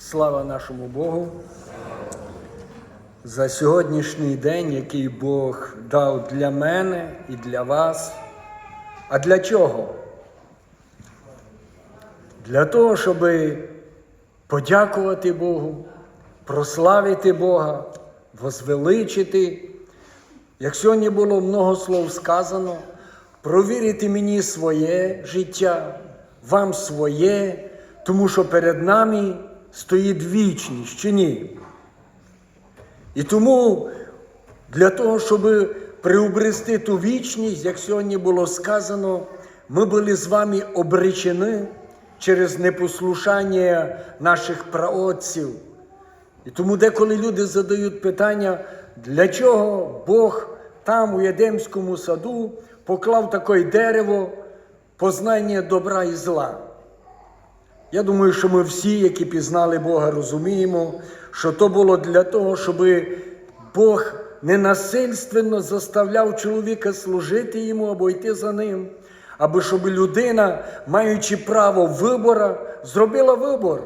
Слава нашому Богу за сьогоднішній день, який Бог дав для мене і для вас. А для чого? Для того, щоб подякувати Богу, прославити Бога, возвеличити. Як сьогодні було много слов сказано, провірити мені своє життя, вам своє, тому що перед нами стоїть вічність чи ні. І тому для того, щоб приобрести ту вічність, як сьогодні було сказано, ми були з вами обречені через непослушання наших праотців. І тому деколи люди задають питання, для чого Бог там, у Єдемському саду, поклав таке дерево познання добра і зла. Я думаю, що ми всі, які пізнали Бога, розуміємо, що то було для того, щоб Бог ненасильственно заставляв чоловіка служити йому або йти за ним, аби щоб людина, маючи право вибора, зробила вибор.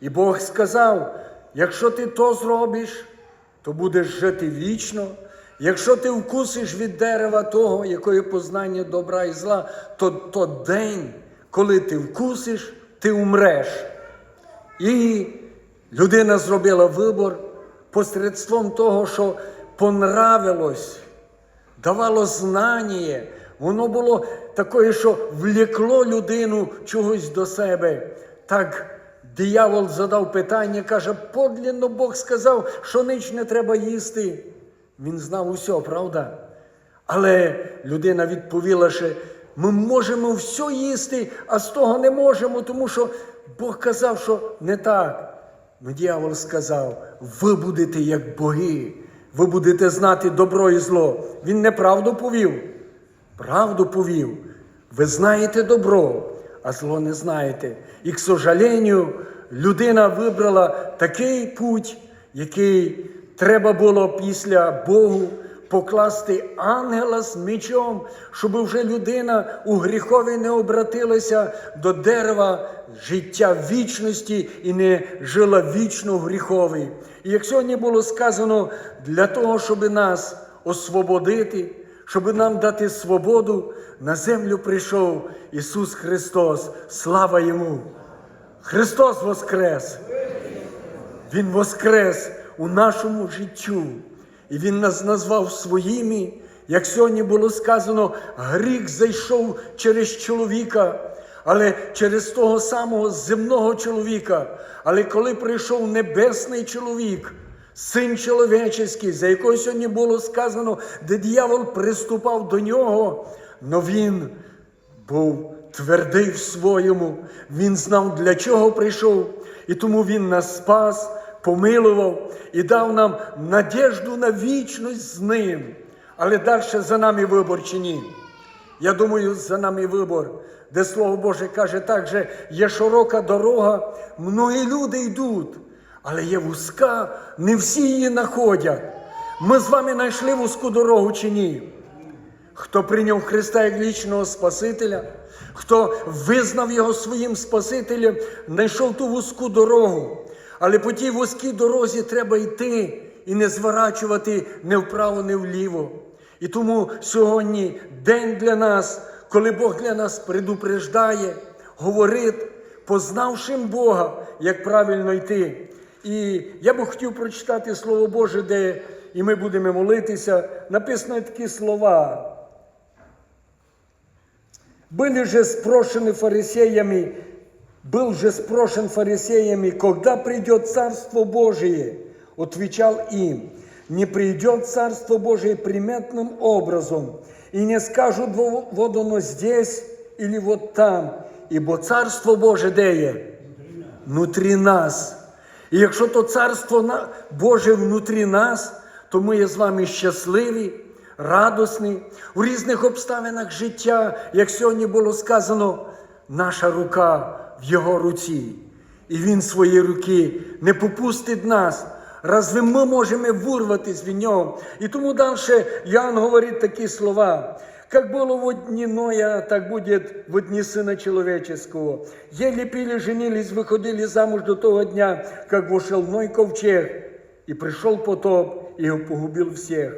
І Бог сказав: якщо ти то зробиш, то будеш жити вічно. Якщо ти вкусиш від дерева того, якої познання добра і зла, то, то день, коли ти вкусиш, ти умреш. І людина зробила вибор посередством того, що понравилось, давало знання. Воно було таке, що влекло людину чогось до себе. Так диявол задав питання, каже, подлінно Бог сказав, що ніч не треба їсти. Він знав усе, правда? Але людина відповіла, що ми можемо все їсти, а з того не можемо, тому що Бог казав, що не так. Ну, дьявол сказав, ви будете як боги, ви будете знати добро і зло. Він неправду повів, правду повів. Ви знаєте добро, а зло не знаєте. І, к сожалению, людина вибрала такий путь, який треба було після Богу покласти ангела з мечом, щоб вже людина у гріхові не обратилася до дерева життя вічності і не жила вічно в гріхові. І як сьогодні було сказано, для того, щоб нас освободити, щоб нам дати свободу, на землю прийшов Ісус Христос. Слава Йому! Христос Воскрес! Він Воскрес у нашому життю. І Він нас назвав своїми, як сьогодні було сказано, гріх зайшов через чоловіка, але через того самого земного чоловіка. Але коли прийшов небесний чоловік, син чоловічий, за якого сьогодні було сказано, де дьявол приступав до нього, но він був твердий в своєму, він знав, для чого прийшов, і тому він нас спас помилував і дав нам надіжду на вічність з ним. Але далі за нами вибор чи ні? Я думаю, за нами вибор, де Слово Боже каже так же, є широка дорога, многі люди йдуть, але є вузька, не всі її знаходять. Ми з вами знайшли вузьку дорогу чи ні? Хто прийняв Христа як вічного Спасителя, хто визнав Його своїм Спасителем, знайшов ту вузьку дорогу. Але по тій вузькій дорозі треба йти і не зворачувати не вправо, не вліво. І тому сьогодні день для нас, коли Бог для нас предупреждає, говорить, познавшим Бога, як правильно йти. І я би хотів прочитати Слово Боже, де і ми будемо молитися. Написано такі слова. Были же спрошены фарисеями был же спрошен фарисеями, когда придет Царство Божие, отвечал им, не придет Царство Божие приметным образом, и не скажут вот оно здесь или вот там, ибо Царство Боже де Внутрі нас. І якщо то Царство Боже внутрі нас, то ми є з вами щасливі, радосні, в різних обставинах життя, як сьогодні було сказано, наша рука в Його руці. І Він свої руки не попустить нас. Разве ми можемо вирватися від нього? І тому далі Ян говорить такі слова. Как было в дни Ноя, так будет в дни Сына Человеческого. Еле пили, женились, выходили замуж до того дня, как вошел Ной ковчег, и пришел потоп, и погубил всех.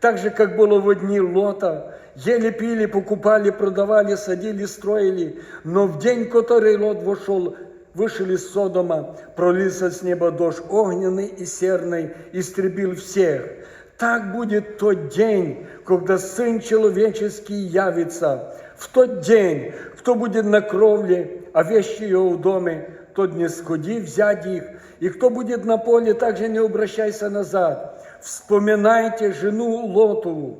Так же, как было в дни Лота, ели, пили, покупали, продавали, садили, строили, но в день, который Лот вошел, вышел из Содома, пролился с неба дождь огненный и серный, истребил всех. Так будет тот день, когда Сын Человеческий явится. В тот день, кто будет на кровле, а вещи его в доме, тот не сходи взять их, и кто будет на поле, также не обращайся назад. Вспоминайте жену Лотову.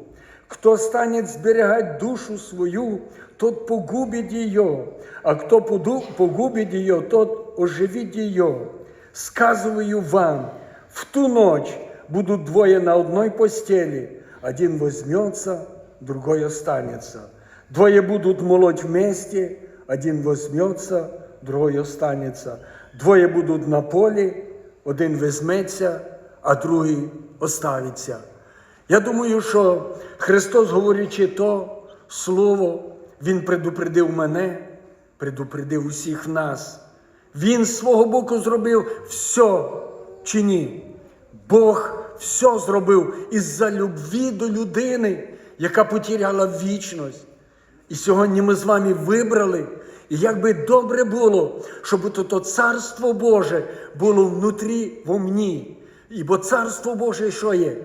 Кто станет сберегать душу свою, тот погубит ее, а кто погубит ее, тот оживит ее. Сказываю вам, в ту ночь будут двое на одной постели, один возьмется, другой останется. Двое будут молоть вместе, один возьмется, другой останется. Двоє будуть на полі, один візьметься, а другий оставиться. Я думаю, що Христос, говорячи то Слово, Він предупредив мене, предупредив усіх нас. Він з свого боку зробив все чи ні. Бог все зробив із-за любві до людини, яка потеряла вічність. І сьогодні ми з вами вибрали. І як би добре було, щоб то, то Царство Боже було внутрі во мені. Ібо Царство Боже що є?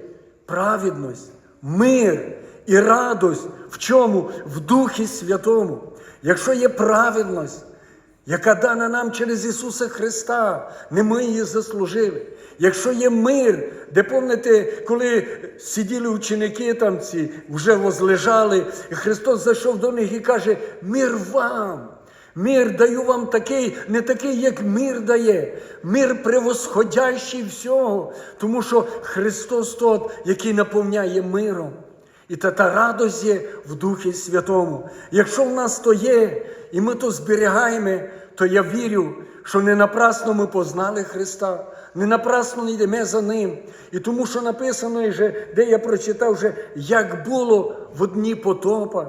Праведність, мир і радость. В чому? В Духі Святому. Якщо є праведність, яка дана нам через Ісуса Христа, не ми її заслужили. Якщо є мир, де пам'ятаєте, коли сиділи ученики там ці, вже возлежали, і Христос зайшов до них і каже: Мир вам! Мир даю вам такий, не такий, як мир дає, мир превосходящий всього, тому що Христос тот, який наповняє миром. І та, та радость є в Духі Святому. Якщо в нас то є, і ми то зберігаємо, то я вірю, що не напрасно ми познали Христа, не напрасно не йдемо за Ним. І тому, що написано, вже, де я прочитав, вже, як було в дні потопа,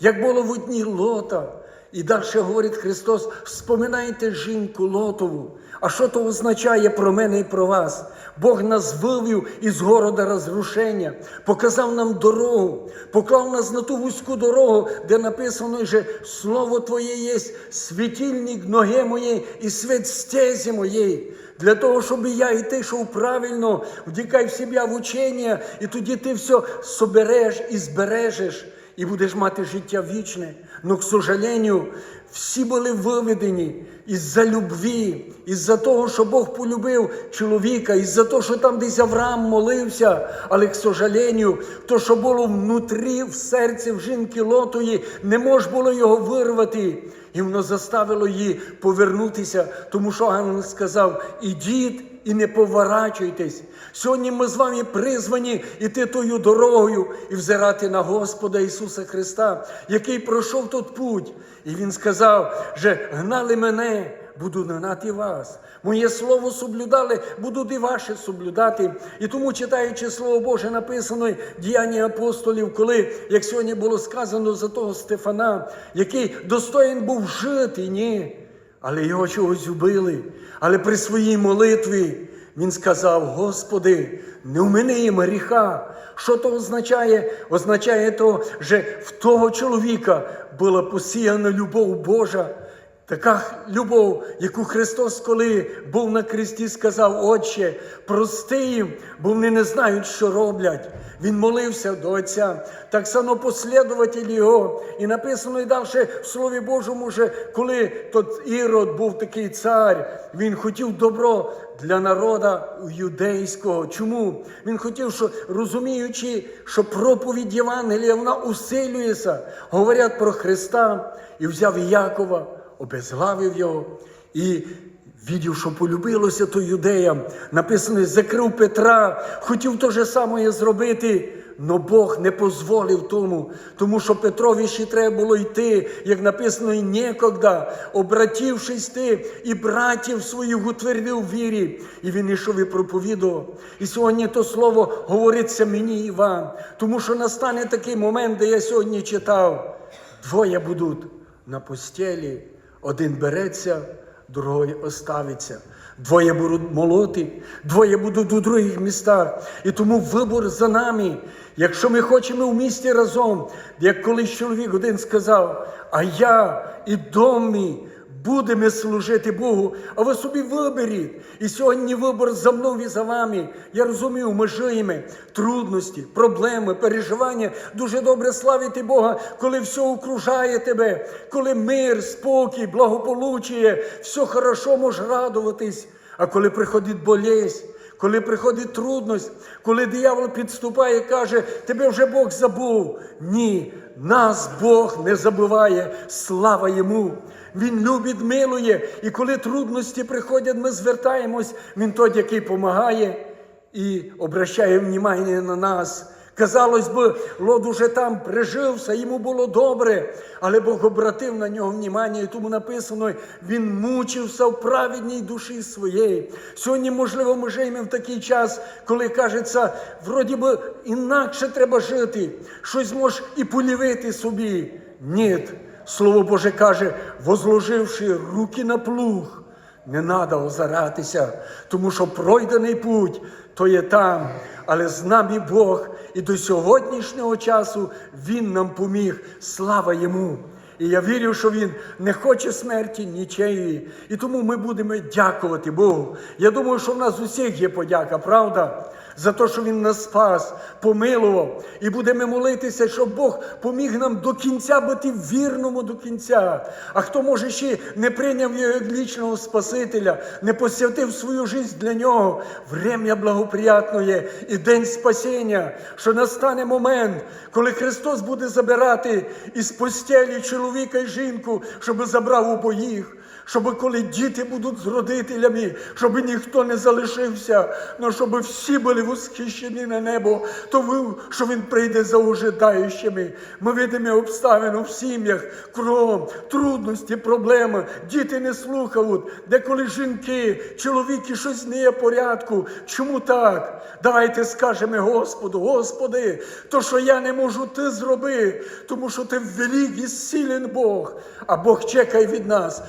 як було в дні лота. І далі говорить Христос: вспоминайте жінку Лотову. А що то означає про мене і про вас? Бог нас вивів із города розрушення, показав нам дорогу, поклав нас на ту вузьку дорогу, де написано, що Слово Твоє є світильник ноги моєї і світ стезі моєї. Для того, щоб я і ти йшов правильно, вдікай в себе в учення, і тоді ти все собереш і збережеш, і будеш мати життя вічне. Но, к сожалению, всі були виведені із-за любві, із-за того, що Бог полюбив чоловіка, із-за того, що там десь Авраам молився. Але, к сожалению, то, що було внутрі, в серці в жінки Лотої, не можна було його вирвати. І воно заставило її повернутися, тому що ангел сказав: ідіть і не поворачуйтесь. Сьогодні ми з вами призвані іти тою дорогою і взирати на Господа Ісуса Христа, який пройшов тот путь. І Він сказав, що гнали мене, буду гнати вас. Моє слово соблюдали, будуть і ваше соблюдати. І тому, читаючи Слово Боже, написано діяння апостолів, коли, як сьогодні було сказано за того Стефана, який достоїн був жити, ні. Але його чогось убили. Але при своїй молитві він сказав: Господи, не вмини гріха. Що то означає? Означає то, що в того чоловіка була посіяна любов Божа. Така любов, яку Христос, коли був на кресті, сказав, Отче, прости їм, бо вони не знають, що роблять. Він молився до Отця. Так само послідователі його. І написано і далі в Слові Божому, що коли тот Ірод був такий цар, він хотів добро для народа юдейського. Чому? Він хотів, що розуміючи, що проповідь Євангелія вона усилюється, говорять про Христа, і взяв Якова обезглавив його і відів, що полюбилося то юдеям. Написано, закрив Петра, хотів те же саме зробити. но Бог не дозволив тому, тому що Петрові ще треба було йти, як написано, і некогда, обратившись ти, і братів своїх утвердив в вірі. І він ішов і проповідував. І сьогодні то слово говориться мені і вам, тому що настане такий момент, де я сьогодні читав. Двоє будуть на постелі, один береться, другий оставиться. Двоє будуть молоти, двоє будуть у других містах. І тому вибор за нами. Якщо ми хочемо в місті разом, як колись чоловік один сказав, а я і дом мій будемо служити Богу, а ви собі виберіть. І сьогодні вибор за мною і за вами. Я розумію, ми живемо трудності, проблеми, переживання. Дуже добре славити Бога, коли все окружає тебе, коли мир, спокій, благополуччя, все хорошо можеш радуватись. А коли приходить болезнь, коли приходить трудність, коли диявол підступає і каже, тебе вже Бог забув. Ні, нас Бог не забуває, слава йому. Він любить, милує. І коли трудності приходять, ми звертаємось, Він той, який допомагає і обращає внимання на нас. Казалось би, Лот уже там прижився, йому було добре, але Бог обратив на нього внимання, і тому написано, він мучився в праведній душі своєї. Сьогодні, можливо, ми живемо в такий час, коли кажеться, вроді би інакше треба жити, щось можеш і полівити собі. Ні, Слово Боже каже, возложивши руки на плуг, не треба озиратися, тому що пройдений путь то є там, але з нами Бог, і до сьогоднішнього часу Він нам поміг. Слава йому! І я вірю, що Він не хоче смерті нічиї, І тому ми будемо дякувати Богу. Я думаю, що в нас усіх є подяка, правда? За те, що Він нас спас, помилував. І будемо молитися, щоб Бог поміг нам до кінця бути вірному до кінця. А хто може ще не прийняв його як лічного Спасителя, не посвятив свою життя для нього, врем'я благоприятне і день спасіння, що настане момент, коли Христос буде забирати із постелі чоловіка і жінку, щоб забрав обоїх. Щоб коли діти будуть з родителями, щоб ніхто не залишився, але щоб всі були восхищені на небо, то ви, що він прийде за ожидаючими. Ми видимо обставину в сім'ях, кров, трудності, проблеми. Діти не слухають, деколи жінки, чоловіки щось не є порядку. Чому так? Давайте скажемо Господу, Господи, то, що я не можу, ти зроби, тому що ти великий силен Бог, а Бог чекає від нас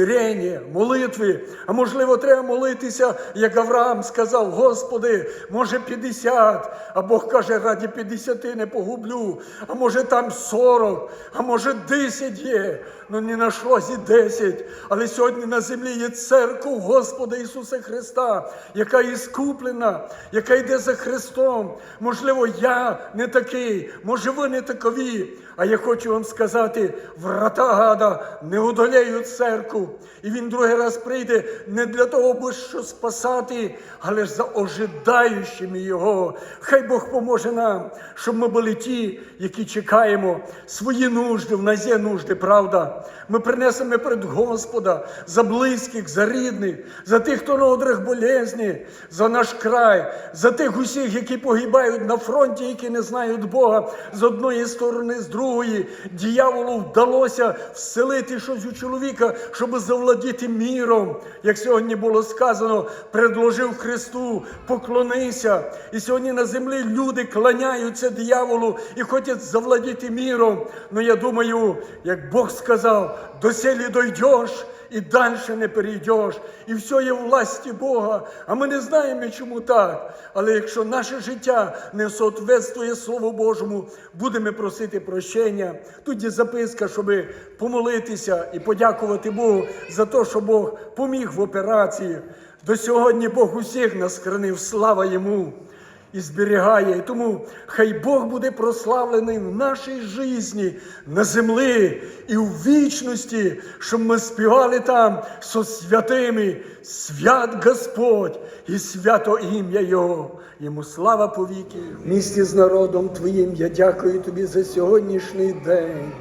смирення, молитви. А можливо, треба молитися, як Авраам сказав, Господи, може 50, а Бог каже, раді 50 не погублю, а може там 40, а може 10 є. Ну не знайшлось і 10. Але сьогодні на землі є церква Господа Ісуса Христа, яка іскуплена, яка йде за Христом. Можливо, я не такий, може ви не такові. А я хочу вам сказати, врата гада не одолеють церкву. І він другий раз прийде не для того, аби що спасати, але ж за ожидаючими Його. Хай Бог поможе нам, щоб ми були ті, які чекаємо свої нужди, в нас є нужди, правда. Ми принесемо перед Господа за близьких, за рідних, за тих, хто на одрах болезні, за наш край, за тих усіх, які погибають на фронті, які не знають Бога з одної сторони, з другої. Діяволу вдалося вселити щось у чоловіка, щоб завладіти міром. Як сьогодні було сказано, предложив Христу, поклонися. І сьогодні на землі люди кланяються дияволу і хочуть завладіти міром. Ну я думаю, як Бог сказав, до селі дойдеш і далі не перейдеш. І все є в власті Бога. А ми не знаємо, чому так. Але якщо наше життя не соответствує Слову Божому, будемо просити прощення. Тут є записка, щоб помолитися і подякувати Богу за те, що Бог поміг в операції. До сьогодні Бог усіх нас хранив, слава йому і зберігає. І тому хай Бог буде прославлений в нашій житті на землі і в вічності, щоб ми співали там со святими, свят Господь і свято ім'я Його. Йому слава повіки. Місті з народом Твоїм я дякую тобі за сьогоднішній день.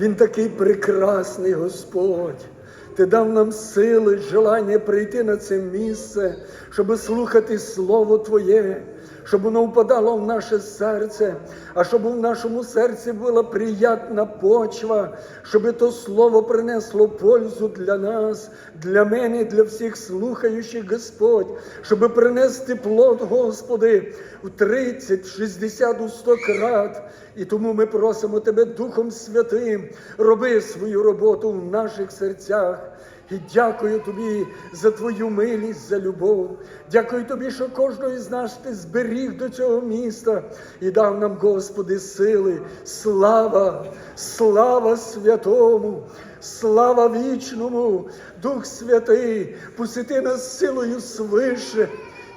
Він такий прекрасний Господь. Ти дав нам сили, желання прийти на це місце, щоб слухати Слово Твоє, щоб воно впадало в наше серце, а щоб в нашому серці була приятна почва, щоб то слово принесло пользу для нас, для мене, для всіх слухаючих, Господь, щоб принести плод, Господи, в 30, 60, у 100 крат. І тому ми просимо Тебе Духом Святим, роби свою роботу в наших серцях. І дякую тобі за твою милість, за любов. Дякую тобі, що кожного із нас ти зберіг до цього міста і дав нам, Господи, сили. Слава, слава святому, слава вічному, Дух Святий, посити нас силою свише.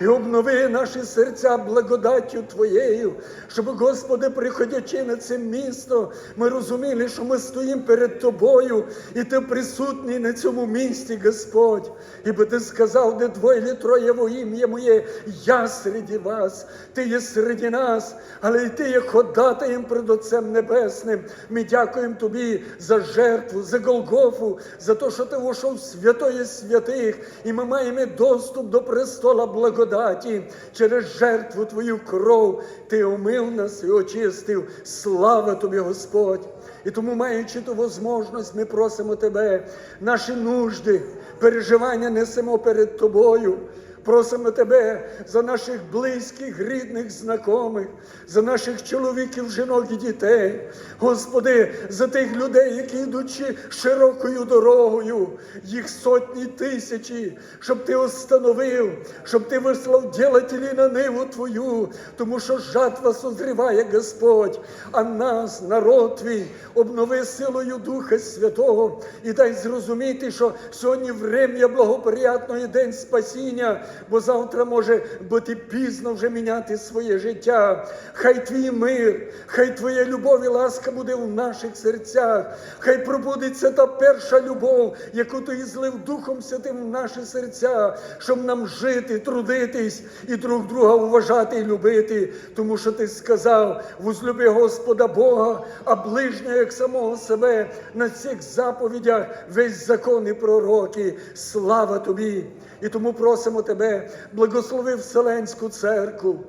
І обнови наші серця благодаттю Твоєю, щоб, Господи, приходячи на це місто, ми розуміли, що ми стоїмо перед Тобою, і Ти присутній на цьому місці, Господь. Ібо Ти сказав, де двоє чи троє во ім'я моє, я серед вас, Ти є серед нас, але й Ти є ходатаєм перед Отцем Небесним. Ми дякуємо Тобі за жертву, за Голгофу, за те, що Ти вошов в святої святих, і ми маємо доступ до престола благодаті через жертву Твою кров. Ти омив нас і очистив. Слава Тобі, Господь! І тому, маючи ту можливість, ми просимо Тебе, наші нужди, переживання несемо перед Тобою. Просимо Тебе за наших близьких, рідних, знайомих, за наших чоловіків, жінок і дітей. Господи, за тих людей, які йдучи широкою дорогою, їх сотні тисячі, щоб Ти остановив, щоб Ти вислав ділателі на ниву Твою, тому що жатва созріває, Господь, а нас, народ Твій, обнови силою Духа Святого і дай зрозуміти, що сьогодні врем'я благоприятної день спасіння бо завтра може бути пізно вже міняти своє життя. Хай твій мир, хай твоя любов і ласка буде в наших серцях, хай пробудеться та перша любов, яку ти злив Духом Святим в наші серця, щоб нам жити, трудитись і друг друга вважати і любити, тому що ти сказав, возлюби Господа Бога, а ближнього як самого себе на цих заповідях весь закон і пророки. Слава тобі! І тому просимо тебе, благослови Вселенську церкву.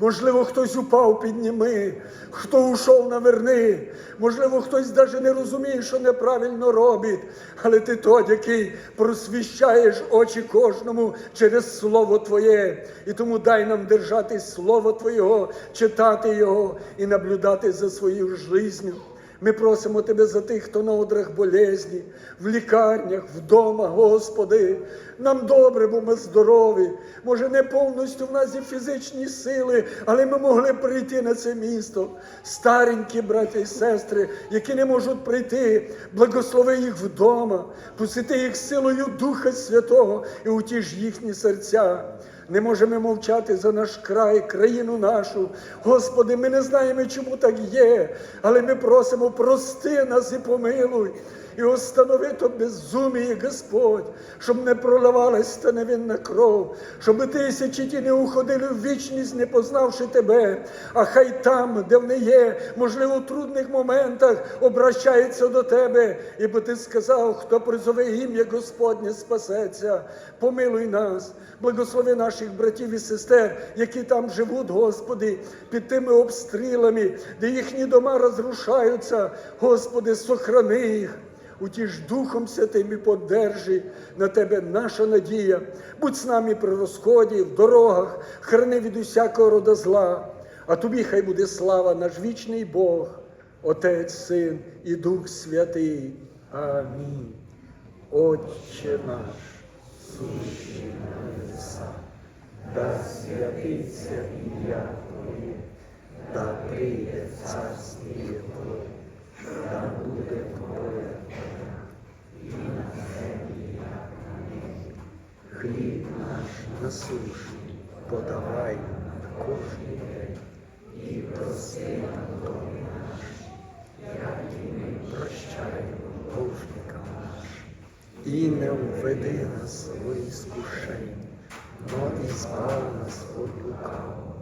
Можливо, хтось упав, підніми, хто ушов наверни. Можливо, хтось навіть не розуміє, що неправильно робить, але ти той, який просвіщаєш очі кожному через Слово Твоє. І тому дай нам держати Слово Твоєго, читати Його і наблюдати за своєю життю. Ми просимо Тебе за тих, хто на одрах болезні, в лікарнях, вдома, Господи. Нам добре, бо ми здорові. Може, не повністю в нас є фізичні сили, але ми могли прийти на це місто. Старенькі браття і сестри, які не можуть прийти, благослови їх вдома, посіти їх силою Духа Святого і утіж їхні серця. Не можемо мовчати за наш край, країну нашу. Господи, ми не знаємо, чому так є, але ми просимо, прости нас і помилуй. І останови то безуміє, Господь, щоб не проливалась та невинна кров, щоб тисячі ті не уходили в вічність, не познавши тебе. А хай там, де вони є, можливо, в трудних моментах обращаються до тебе. І бо ти сказав, хто призове ім'я Господнє спасеться, помилуй нас, благослови наших братів і сестер, які там живуть, Господи, під тими обстрілами, де їхні дома розрушаються. Господи, сохрани їх. Утіж Духом Святим і подержи на Тебе наша надія. Будь з нами при розході, в дорогах, храни від усякого рода зла. А тобі хай буде слава, наш вічний Бог, Отець, Син і Дух Святий. Амінь. Отче наш, сущий на небесах, да святиться ім'я Твоє, да прийде царствіє Твоє, да буде Твоя хліб наш насущний подавай на кожний день і прости нам долі наші, як і ми прощаємо должникам нашим. І не введи нас в іскушення, но і збав нас від лукавого.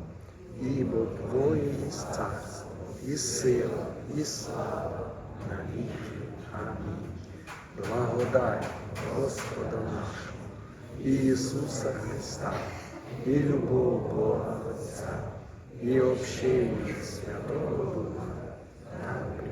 Ібо Твоє є царство, і сила, і слава на віки. Амінь. благодать Господа нашого, Ісуса Христа, і любов Бога Отця, і общення Святого Духа, так